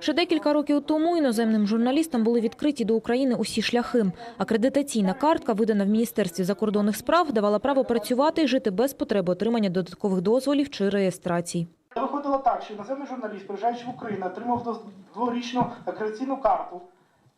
Ще декілька років тому іноземним журналістам були відкриті до України усі шляхи. Акредитаційна картка, видана в Міністерстві закордонних справ, давала право працювати і жити без потреби отримання додаткових дозволів чи реєстрацій. Виходило так, що іноземний журналіст, приїжджаючи в Україну, отримав дворічну акредитаційну карту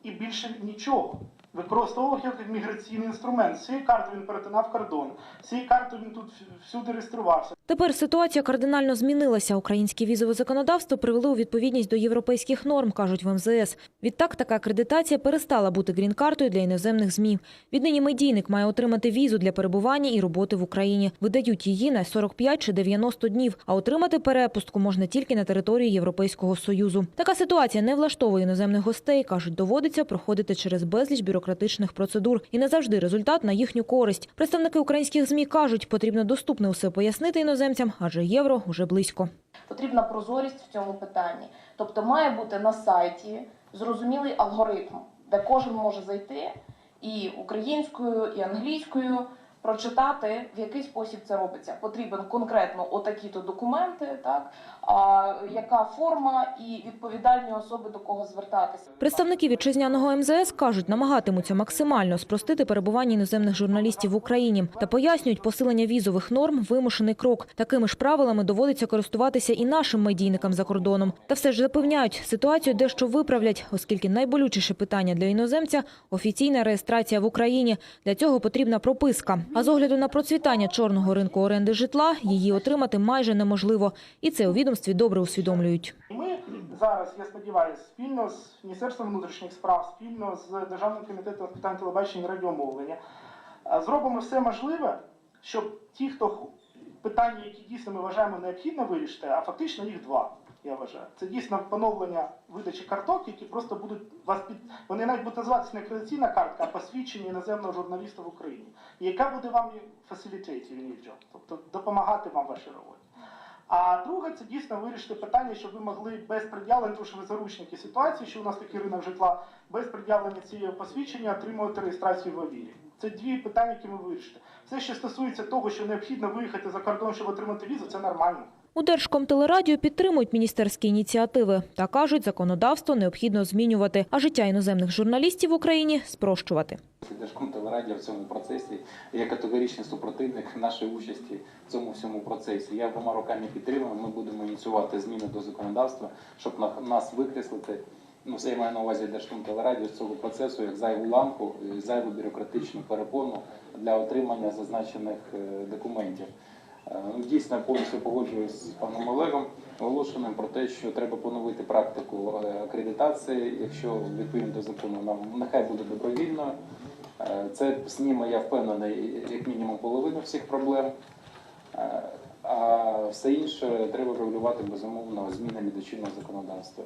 і більше нічого. Використовував як міграційний інструмент. З цією картою він перетинав кордон, з цією картою він тут всюди реєструвався. Тепер ситуація кардинально змінилася. Українське візове законодавство привело у відповідність до європейських норм, кажуть в МЗС. Відтак така акредитація перестала бути грін-картою для іноземних ЗМІ. Віднині медійник має отримати візу для перебування і роботи в Україні. Видають її на 45 чи 90 днів, а отримати перепустку можна тільки на території Європейського Союзу. Така ситуація не влаштовує іноземних гостей. кажуть, доводиться проходити через безліч бюрократичних процедур, і не завжди результат на їхню користь. Представники українських ЗМІ кажуть, потрібно доступно усе пояснити іноземцям, адже євро вже близько. Потрібна прозорість в цьому питанні. Тобто має бути на сайті зрозумілий алгоритм, де кожен може зайти і українською, і англійською прочитати, в який спосіб це робиться. Потрібен конкретно отакі-то документи, так а яка форма і відповідальні особи до кого звертатися. Представники вітчизняного МЗС кажуть, намагатимуться максимально спростити перебування іноземних журналістів в Україні та пояснюють, посилення візових норм – вимушений крок. Такими ж правилами доводиться користуватися і нашим медійникам за кордоном. Та все ж запевняють, ситуацію дещо виправлять, оскільки найболючіше питання для іноземця – офіційна реєстрація в Україні. Для цього потрібна прописка. А з огляду на процвітання чорного ринку оренди житла, її отримати майже неможливо. І це у відомстві добре усвідомлюють. Ми зараз, я сподіваюся, спільно з Міністерством внутрішніх справ, спільно з Державним комітетом з питань телебачення і радіомовлення, зробимо все можливе, щоб ті, хто питання, які дійсно ми вважаємо необхідно вирішити, а фактично їх два. Я вважаю, це дійсно поновлення видачі карток, які просто будуть вас під вони навіть будуть називатися не акредитаційна картка, а посвідчення іноземного журналіста в Україні, і яка буде вам facilitate your job, тобто допомагати вам вашій роботі. А друге, це дійсно вирішити питання, щоб ви могли без пред'явлення, тому що ви заручники ситуації, що у нас такий ринок житла, без пред'явлення цієї посвідчення отримувати реєстрацію в авілі. Це дві питання, які ми вирішите. Все, що стосується того, що необхідно виїхати за кордон, щоб отримати візу, це нормально. У Держкомтелерадіо підтримують міністерські ініціативи та кажуть, законодавство необхідно змінювати, а життя іноземних журналістів в Україні спрощувати. Держком телерадіо в цьому процесі є категоричний супротивник нашої участі в цьому всьому процесі. Я двома руками підтримую. Ми будемо ініціювати зміни до законодавства, щоб на- нас викреслити. Ну, це я маю на увазі Держком телерадіо з цього процесу як зайву ламку, і зайву бюрократичну перепону для отримання зазначених е, документів. Е, ну, Дійсно, я повністю погоджуюсь з паном Олегом Волошиним про те, що треба поновити практику е, акредитації, якщо відповідно до закону нам нехай буде добровільною. Е, Це зніме, я впевнений, як мінімум половину всіх проблем. А все інше треба регулювати безумовно змінами до чинного законодавства.